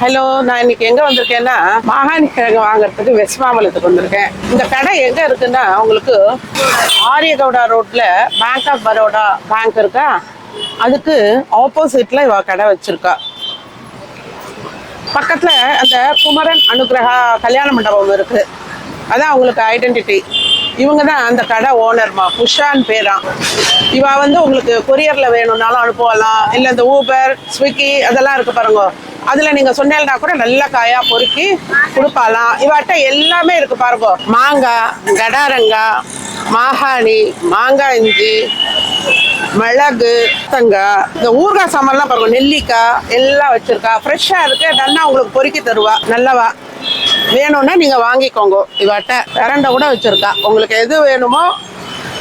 Hello நான் இன்னைக்கு எங்க வந்திருக்கேன்னா மாகாணி கிழங்கு வாங்குறதுக்கு வெஸ்ட் மாம்பலத்துக்கு வந்திருக்கேன். இந்த கடை எங்க இருக்குன்னா உங்களுக்கு ஆரியகவுடா ரோட்ல பேங்க் ஆஃப் பரோடா பேங்க் இருக்கா? அதுக்கு ஆப்போசிட்ல இவ கடை வச்சிருக்கா. பக்கத்துல அந்த குமரன் அனுகிரகா கல்யாண மண்டபம் இருக்கு. அதான் அவங்களுக்கு ஐடென்டிட்டி இவங்க தான் அந்த கடை ஓனர்மா புஷான் பேரா. இவ வந்து உங்களுக்கு கொரியரில் வேணும்னாலும் அனுப்பலாம். இல்லை இந்த ஊபர் ஸ்விக்கி அதெல்லாம் இருக்கு பாருங்க. அதுல நீங்க சொன்னீங்கன்னா கூட நல்ல காயா பொறுக்கி கொடுப்பாலாம். இவாட்ட எல்லாமே இருக்கு பாருங்க. மாங்காய் கடாரங்காய் மாகாணி மாங்காய் இஞ்சி மிளகு தங்காய் இந்த ஊறுகாய் சாமான்லாம் பாருங்க. நெல்லிக்காய் எல்லாம் வச்சிருக்கா. ஃப்ரெஷ்ஷாக இருக்கு. நல்லா உங்களுக்கு பொறுக்கி தருவா. நல்லவா? வேணும்னா நீங்க வாங்கிக்கோங்க. இவாட்ட பிரண்டை கூட வச்சிருக்கா. உங்களுக்கு எது வேணுமோ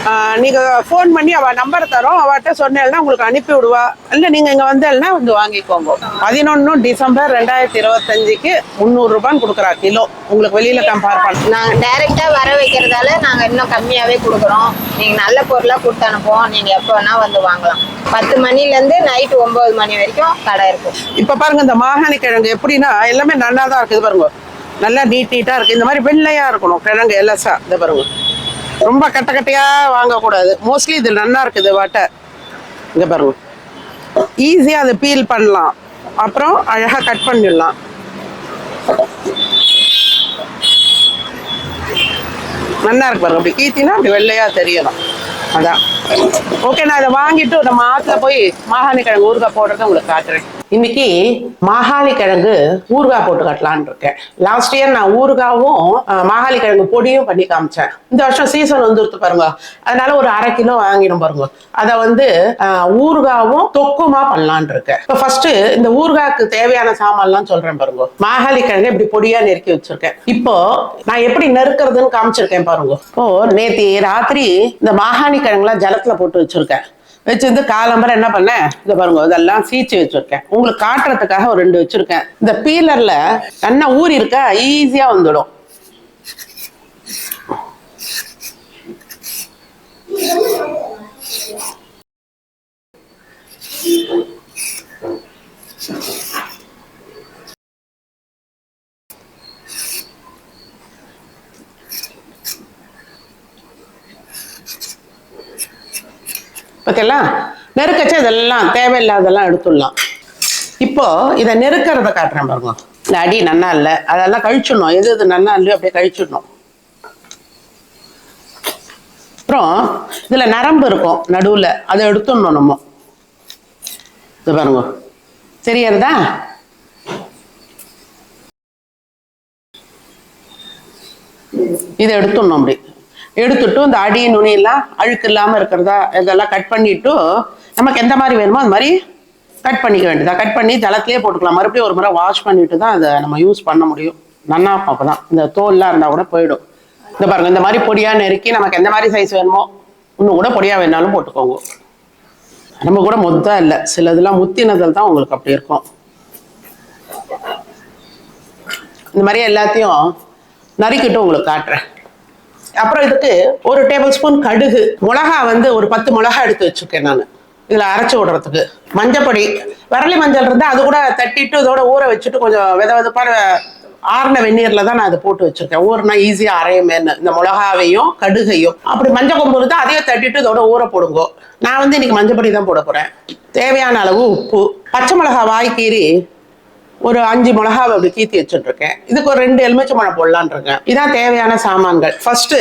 ஆஹ், நீங்க ஃபோன் பண்ணி அவ நம்பர் தரோம். அவட்ட சொன்னேன்னா உங்களுக்கு அனுப்பி விடுவா. இல்ல நீங்க இங்க வந்தேன்னா வந்து வாங்கிக்கோங்க. பதினொன்னு டிசம்பர் ரெண்டாயிரத்தி இருபத்தஞ்சுக்கு முந்நூறு ரூபான்னு கொடுக்குறா கிலோ. உங்களுக்கு வெளியில கம்பேர் பண்ண நாங்க டைரக்டா வர வைக்கிறதால நாங்க இன்னும் கம்மியாவே கொடுக்குறோம். நீங்க நல்ல பொருளா கொடுத்து அனுப்புவோம். நீங்க எப்போ வேணா வந்து வாங்கலாம். பத்து மணில இருந்து நைட் ஒன்பது மணி வரைக்கும் கடை இருக்கும். இப்ப பாருங்க இந்த மாகாணி கிழங்கு எப்படின்னா எல்லாமே நல்லா தான் இருக்குது பாருங்க. நல்லா நீட் நீட்டா இருக்கு. இந்த மாதிரி வெள்ளையா இருக்கணும். கிழங்கு எல்லசா இதை பாருங்க. ரொம்ப கட்ட கட்டையா வாங்கக்கூடாது. மோஸ்ட்லி இது நல்லா இருக்குது வாட்டை. இங்க பாருங்க. ஈஸியா அதை பீல் பண்ணலாம். அப்புறம் அழகா கட் பண்ணிடலாம். நல்லா இருக்கு பாருங்க. அப்படி கீத்தினா அப்படி வெள்ளையா தெரியலாம் அதான். ஓகே நான் இதை வாங்கிட்டு நம்ம ஆற்றுல போய் மாகாணி கிழங்கு ஊறுகாய் போடுறத உங்களுக்கு காட்டுறேன். இன்னைக்கு மாகாளி கிழங்கு ஊறுகாய் போட்டு கட்டலான் இருக்கேன். லாஸ்ட் இயர் நான் ஊறுகாவும் மாகாளி கிழங்கு பொடியும் பண்ணி காமிச்சேன். இந்த வருஷம் சீசன் வந்துருத்து பாருங்க. அதனால ஒரு அரை கிலோ வாங்கிடும் பாருங்க. அதை வந்து ஊறுகாவும் தொக்குமா பண்ணலான்னு இருக்கேன். இப்போ ஃபர்ஸ்ட் இந்த ஊறுகாய்க்கு தேவையான சாமான்லாம் சொல்றேன் பாருங்க. மாகாளி கிழங்கு இப்படி பொடியா நெருக்கி வச்சிருக்கேன். இப்போ நான் எப்படி நெருக்கிறதுன்னு காமிச்சிருக்கேன் பாருங்க. இப்போ நேத்தி ராத்திரி இந்த மாகாணி கிழங்குலாம் ஜலத்துல போட்டு வச்சிருக்கேன். வச்சிருந்து காலம்பரம் என்ன பண்ணேன் இதை பாருங்க இதெல்லாம் சீச்சு வச்சிருக்கேன். உங்களுக்கு காட்டுறதுக்காக ஒரு ரெண்டு வச்சிருக்கேன். இந்த பீலர்ல நல்லா ஊறி இருக்கா? ஈஸியா வந்துடும். ஓகேங்களா? நெருக்கச்சு இதெல்லாம் தேவையில்லாதெல்லாம் எடுத்துடலாம். இப்போ இதை நெருக்கிறத காட்டுறேன் பாருங்க. இந்த அடி நன்னா இல்லை அதெல்லாம் கழிச்சிடணும். எது எது நன்னா இல்லையோ அப்படியே கழிச்சிடணும். அப்புறம் இதுல நரம்பு இருக்கும் நடுவுல. அதை எடுத்துடணும் நம்ம. இது பாருங்க. தெரியறதா இதை எடுத்துடணும் அப்படி. எடுத்துட்டு இந்த அடி நுனியெல்லாம் அழுக்கு இல்லாமல் இருக்கிறதா இதெல்லாம் கட் பண்ணிட்டு நமக்கு எந்த மாதிரி வேணுமோ அந்த மாதிரி கட் பண்ணிக்க வேண்டியதா? கட் பண்ணி தளத்திலே போட்டுக்கலாம். மறுபடியும் ஒரு முறை வாஷ் பண்ணிட்டு தான் அதை நம்ம யூஸ் பண்ண முடியும். நன்னா அப்போ தான் இந்த தோல்லாம் இருந்தால் கூட போயிடும். இந்த பாருங்க இந்த மாதிரி பொடியாக நெருக்கி நமக்கு எந்த மாதிரி சைஸ் வேணுமோ இன்னும் கூட பொடியாக வேணாலும் போட்டுக்கோங்க. நம்ம கூட மொத்தம் இல்லை. சில இதெல்லாம் முத்தினதில் தான் உங்களுக்கு அப்படி இருக்கும். இந்த மாதிரி எல்லாத்தையும் நறுக்கிட்டு உங்களுக்கு காட்டுறேன். அப்புறம் இதுக்கு ஒரு டேபிள் ஸ்பூன் கடுகு. மிளகா வந்து ஒரு பத்து மிளகா எடுத்து வச்சிருக்கேன் நான். இதில் அரைச்சி விடுறதுக்கு. மஞ்சப்பொடி. விரலி மஞ்சள் இருந்தால் அது கூட தட்டிட்டு இதோட ஊற வச்சுட்டு கொஞ்சம் வித விதப்பான ஆறின வெந்நீரில் தான் நான் அதை போட்டு வச்சிருக்கேன். ஊறினா ஈஸியாக அரையுமேன்னு. இந்த மிளகாவையும் கடுகையும். அப்படி மஞ்சள் கொம்பு இருந்தால் அதையே தட்டிட்டு இதோட ஊற போடுங்கோ. நான் வந்து இன்னைக்கு மஞ்சப்பொடி தான் போட போகிறேன் தேவையான அளவு உப்பு. பச்சை மிளகா வாய்க்கீரி ஒரு அஞ்சு மிளகாவை அப்படி கீத்தி வச்சுட்டு இதுக்கு ஒரு ரெண்டு எலுமிச்சை மழை போடலான் இருக்கேன் இதான் தேவையான சாமான்கள். ஃபர்ஸ்ட்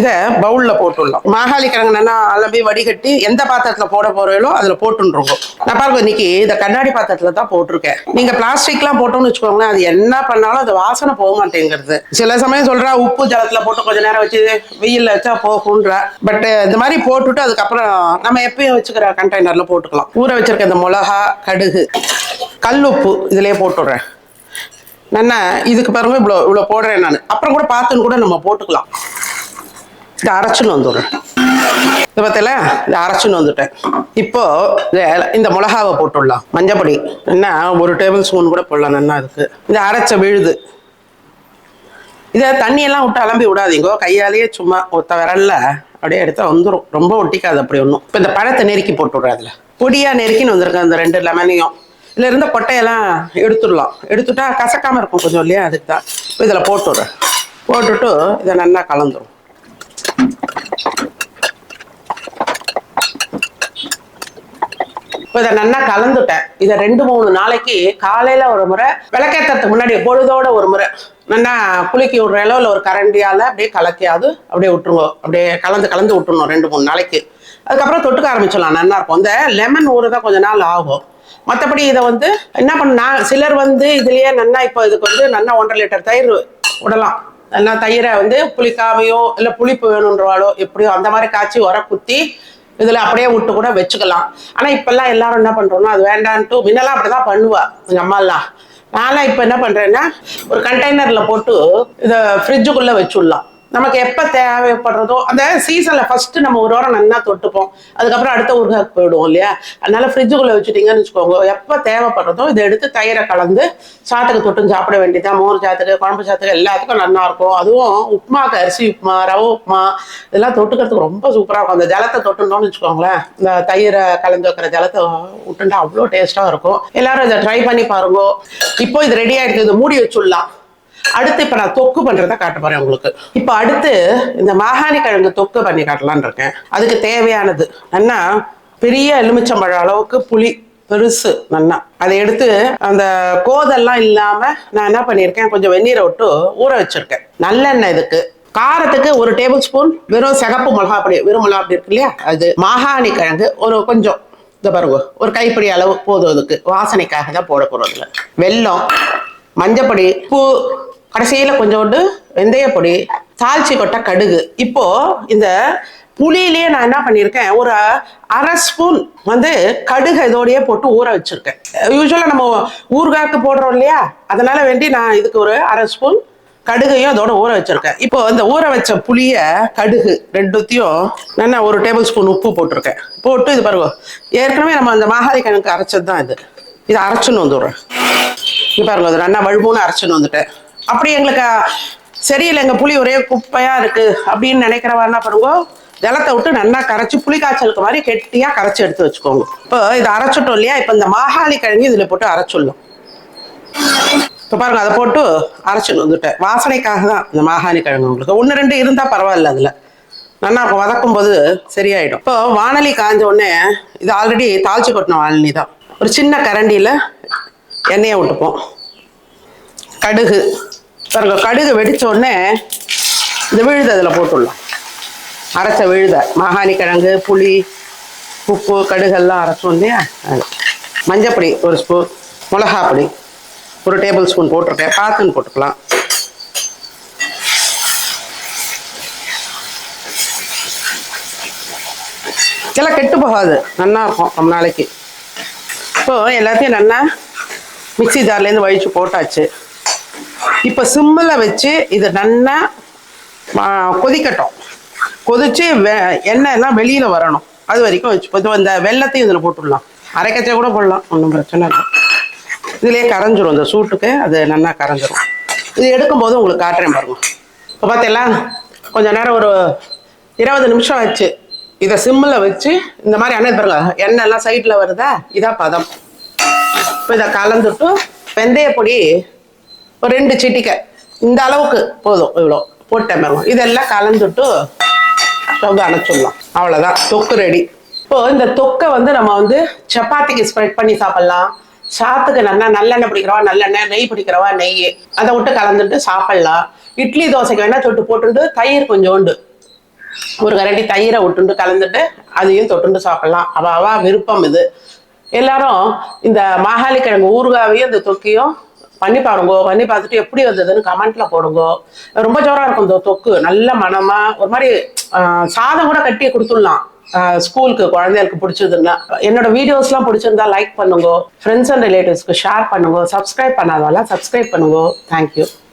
இதை பவுல்ல போட்டுடலாம் மாகாளி கிழங்கு நல்லா அளவி வடிகட்டி எந்த பாத்திரத்துல போட போறீங்களோ அதுல போட்டுருங்க நான் பாருங்க இன்னைக்கு இதை கண்ணாடி பாத்திரத்துல தான் போட்டிருக்கேன். நீங்க பிளாஸ்டிக்லாம் போட்டோம்னு வச்சுக்கோங்களேன் அது என்ன பண்ணாலும் அது வாசனை போக மாட்டேங்கிறது. சில சமயம் சொல்றா உப்பு ஜலத்துல போட்டு கொஞ்ச நேரம் வச்சு வெயில்ல வச்சா போகும்ன்றா. பட் இந்த மாதிரி போட்டுட்டு அதுக்கப்புறம் நம்ம எப்பயும் வச்சுக்கிற கண்டெய்னர்ல போட்டுக்கலாம். ஊற வச்சிருக்க இந்த மிளகா கடுகு. கல் உப்பு இதுலயே போட்டுடுறேன். என்ன இதுக்கு பிறகு இவ்வளோ இவ்வளோ போடுறேன் நான். அப்புறம் கூட பார்த்துன்னு கூட நம்ம போட்டுக்கலாம். இதை அரைச்சுன்னு வந்துடுறேன். இது பார்த்தல இதை அரைச்சுன்னு வந்துட்டேன். இப்போ இந்த மிளகாவை போட்டுடலாம். மஞ்சப்பொடி. என்ன ஒரு டேபிள் ஸ்பூன் கூட போடலாம் நல்லா அதுக்கு. இந்த அரைச்ச விழுது. இதை தண்ணியெல்லாம் விட்டு அலம்பி விடாதீங்கோ. கையாலேயே சும்மா ஒத்த விரல்ல அப்படியே எடுத்தா வந்துடும் ரொம்ப ஒட்டிக்காது அப்படி ஒன்றும் இப்போ இந்த பழத்தை நெருக்கி போட்டு விடுறேன் அதில். பொடியாக நெருக்கின்னு வந்திருக்கேன் அந்த ரெண்டு லெமனையும். இதில் இருந்த கொட்டையெல்லாம் எடுத்துடலாம். எடுத்துட்டா கசக்காமல் இருக்கும் கொஞ்சம் இல்லையா? அதுக்கு தான். இப்போ இதில் போட்டுடுறேன். போட்டுட்டு இதை நல்லா கலந்துரும். இப்போ இதை நல்லா கலந்துட்டேன். இதை ரெண்டு மூணு நாளைக்கு காலையில் ஒரு முறை விளக்கேற்றத்துக்கு முன்னாடி பொழுதோட ஒரு முறை. நல்லா குலுக்கி விடுற இல்லை ஒரு கரண்டியால் அப்படியே கலக்கியாவது அப்படியே விட்டுருங்க. அப்படியே கலந்து கலந்து விட்டுருணும் ரெண்டு மூணு நாளைக்கு. அதுக்கப்புறம் தொட்டுக்க ஆரம்பிச்சிடலாம். நல்லா இருக்கும். இந்த லெமன் ஊறு தான் கொஞ்ச நாள் ஆகும். மற்றபடி இதை வந்து என்ன பண்ண நான் சிலர் வந்து இதுலயே நல்லா இப்போ இதுக்கு வந்து நல்லா ஒன்றரை லிட்டர் தயிர் விடலாம். நல்லா தயிரை வந்து புளிக்காமையோ இல்லை புளிப்பு வேணுன்றவாளோ எப்படியோ அந்த மாதிரி காய்ச்சி உர குத்தி இதுல அப்படியே விட்டு கூட வச்சுக்கலாம். ஆனா இப்போல்லாம் எல்லாரும் என்ன பண்றோம்னா அது வேண்டான்ட்டு முன்னெல்லாம் அப்படிதான் பண்ணுவா எங்க அம்மாலாம் நான்லாம் இப்ப என்ன பண்றேன்னா ஒரு கண்டெய்னர்ல போட்டு இதை ஃப்ரிட்ஜுக்குள்ளே வச்சுடலாம். நமக்கு எப்போ தேவைப்படுறதோ அந்த சீசனில் ஃபஸ்ட்டு நம்ம ஒரு வாரம் நல்லா தொட்டுப்போம். அதுக்கப்புறம் அடுத்த ஊருகாக்கு போயிடுவோம் இல்லையா? அதனால் ஃப்ரிட்ஜுக்குள்ளே வச்சுட்டீங்கன்னு வச்சுக்கோங்க. எப்போ தேவைப்படுறதோ இதை எடுத்து தயிரை கலந்து சாத்துக்கு தொட்டு சாப்பிட வேண்டியதான் மோர் சாத்துக்கு குழம்பு சாத்துக்கு எல்லாத்துக்கும் நல்லா இருக்கும். அதுவும் உப்புமாக்கு அரிசி உப்புமா ரவை உப்புமா இதெல்லாம் தொட்டுக்கிறதுக்கு ரொம்ப சூப்பராக இருக்கும். அந்த ஜலத்தை தொட்டுட்டோம்னு வச்சுக்கோங்களேன். இந்த தயிரை கலந்து வைக்கிற ஜலத்தை விட்டுண்டா அவ்வளோ டேஸ்ட்டாக இருக்கும். எல்லாரும் இதை ட்ரை பண்ணி பாருங்க. இப்போ இது ரெடி ஆகிடுது இதை மூடி வச்சுடலாம். அடுத்து இப்ப நான் தொக்கு பண்றதை காட்ட போறேன் உங்களுக்கு. இப்ப அடுத்து இந்த மாகாணி கிழங்கு தொக்கு பண்ணி காட்டலாம்னு இருக்கேன். அதுக்கு தேவையானது என்ன பெரிய எலுமிச்சம்பழம் அளவுக்கு புளி பெருசு நல்லா அதை எடுத்து அந்த கோதெல்லாம் இல்லாம நான் என்ன பண்ணியிருக்கேன் கொஞ்சம் வெந்நீரை விட்டு ஊற வச்சிருக்கேன். நல்லெண்ணெய் இதுக்கு. காரத்துக்கு ஒரு டேபிள் ஸ்பூன் வெறும் சிகப்பு மிளகா பொடி வெறும் மிளகா அப்படி இருக்கு இல்லையா? அது மாகாணி கிழங்கு ஒரு கொஞ்சம் இந்த பாருங்க ஒரு கைப்பிடி அளவு போதும் அதுக்கு. வாசனைக்காக தான் போட போறதுல வெல்லம் மஞ்சப்பொடி உப்பு கடைசியில் கொஞ்சோண்டு வெந்தயப்பொடி தாழ்ச்சி கொட்டை கடுகு. இப்போ இந்த புளியிலேயே நான் என்ன பண்ணியிருக்கேன் ஒரு அரை ஸ்பூன் வந்து கடுகு இதோடையே போட்டு ஊற வச்சிருக்கேன். யூஸ்வலாக நம்ம ஊறுகாய்க்கு போடுறோம் இல்லையா? அதனால வேண்டி நான் இதுக்கு ஒரு அரை ஸ்பூன் கடுகையும் அதோட ஊற வச்சிருக்கேன். இப்போ இந்த ஊற வச்ச புளிய கடுகு ரெண்டுத்தையும் நான் ஒரு டேபிள் ஸ்பூன் உப்பு போட்டிருக்கேன். போட்டு இது பாருங்க ஏற்கனவே நம்ம அந்த மாகாளி கணக்கு அரைச்சது தான் இது. இதை அரைச்சுன்னு வந்துடுறேன். பாருங்க அது நல்லா வழுவுன்னு அரைச்சுன்னு வந்துட்டேன் அப்படி எங்களுக்கு சரியில்லை எங்கள் புளி ஒரே குப்பையா இருக்கு அப்படின்னு நினைக்கிறவா என்ன பண்ணுங்க ஜலத்தை விட்டு நல்லா கரைச்சி புளி காய்ச்சலுக்கு மாதிரி கெட்டியா கரைச்சி எடுத்து வச்சுக்கோங்க. இப்போ இதை அரைச்சிட்டோம் இல்லையா? இப்போ இந்த மாகாளி கிழங்கு இதுல போட்டு அரைச்சிடலாம். இப்போ பாருங்க அதை போட்டு அரைச்சிட்டு வந்துட்டேன் வாசனைக்காக தான் இந்த மாகாணி கிழங்கு உங்களுக்கு. ஒன்று ரெண்டு இருந்தால் பரவாயில்ல அதில். நல்லா இருக்கும் வதக்கும் போது சரியாயிடும். இப்போ வானலி காஞ்ச உடனே இது ஆல்ரெடி தாளிச்சு கொட்டின வானலி தான். ஒரு சின்ன கரண்டியில் எண்ணெயை விட்டுப்போம் கடுகு. பாருங்க கடுகு வெடிச்ச உடனே இந்த விழுத அதில் போட்டுடலாம். அரைச்ச விழுத மாகாணி கிழங்கு புளி உப்பு கடுகெல்லாம் அரைச்சோம் இல்லையா மஞ்சப்பொடி ஒரு ஸ்பூன் மிளகா பொடி ஒரு டேபிள் ஸ்பூன் போட்டிருக்கேன். பார்த்துன்னு போட்டுக்கலாம். இதெல்லாம் கெட்டு போகாது. நல்லா இருக்கும் ரொம்ப நாளைக்கு. இப்போ எல்லாத்தையும் நல்லா மிக்ஸி ஜார்லேருந்து வழித்து போட்டாச்சு. இப்போ சிம்மில் வச்சு இது நல்லா கொதிக்கட்டும். கொதித்து வெ எண்ணெய் எல்லாம் வெளியில் வரணும். அது வரைக்கும் வச்சு இப்போ இந்த வெள்ளத்தையும் இதில் போட்டுடலாம். அரைக்கச்சா கூட போடலாம் ஒன்றும் பிரச்சனை இல்லை. இதுலேயே கரைஞ்சிரும் இந்த சூட்டுக்கு அது நல்லா கரைஞ்சிரும். இது எடுக்கும்போது உங்களுக்கு காட்டுறேன் பாருங்க. இப்போ பார்த்தீங்களா கொஞ்சம் நேரம் ஒரு இருபது நிமிஷம் ஆச்சு. இதை சிம்மில் வச்சு இந்த மாதிரி எண்ணெய் பாருங்க எண்ணெய் எல்லாம் சைடில் வருதா? இதான் பதம். இப்போ இதை கலந்துட்டு வெந்தய பொடி ஒரு ரெண்டு சிட்டிக்கை. இந்த அளவுக்கு போதும் இவ்வளோ போட்டேன் பாருங்க இதெல்லாம் கலந்துட்டு ஸ்டவ் அணைச்சிடலாம். அவ்வளோதான் தொக்கு ரெடி இப்போ இந்த தொக்கை வந்து நம்ம வந்து சப்பாத்திக்கு ஸ்ப்ரெட் பண்ணி சாப்பிட்லாம். சாத்துக்கு நல்லா நல்லெண்ணெய் பிடிக்கிறவா நல்லெண்ணெய் நெய் பிடிக்கிறவா நெய். அதை விட்டு கலந்துட்டு சாப்பிட்லாம். இட்லி தோசைக்கு வேணால் தொட்டு போட்டுட்டு தயிர் கொஞ்சோண்டு. ஒரு கரண்டி தயிரை விட்டுண்டு கலந்துட்டு அதையும் தொட்டுண்டு சாப்பிடலாம். அவ அவ விருப்பம் இது. எல்லாரும் இந்த மாகாளி கிழங்கு ஊறுகாவையும் இந்த தொக்கையும் பண்ணி பாருங்க பண்ணி பார்த்துட்டு எப்படி வந்ததுன்னு கமெண்ட்ல போடுங்க. ரொம்ப ஜோரா இருக்கும் இந்த தொக்கு. நல்ல மனமா ஒரு மாதிரி சாதம் கூட கட்டி கொடுத்துடலாம். ஸ்கூலுக்கு குழந்தைகளுக்கு பிடிச்சதுன்னா. என்னோட வீடியோஸ்லாம் பிடிச்சிருந்தா லைக் பண்ணுங்க. ஃப்ரெண்ட்ஸ் அண்ட் ரிலேட்டிவ்ஸ்க்கு ஷேர் பண்ணுங்க. சப்ஸ்கிரைப் பண்ணாதவெல்லாம் சப்ஸ்கிரைப் பண்ணுங்க. Thank you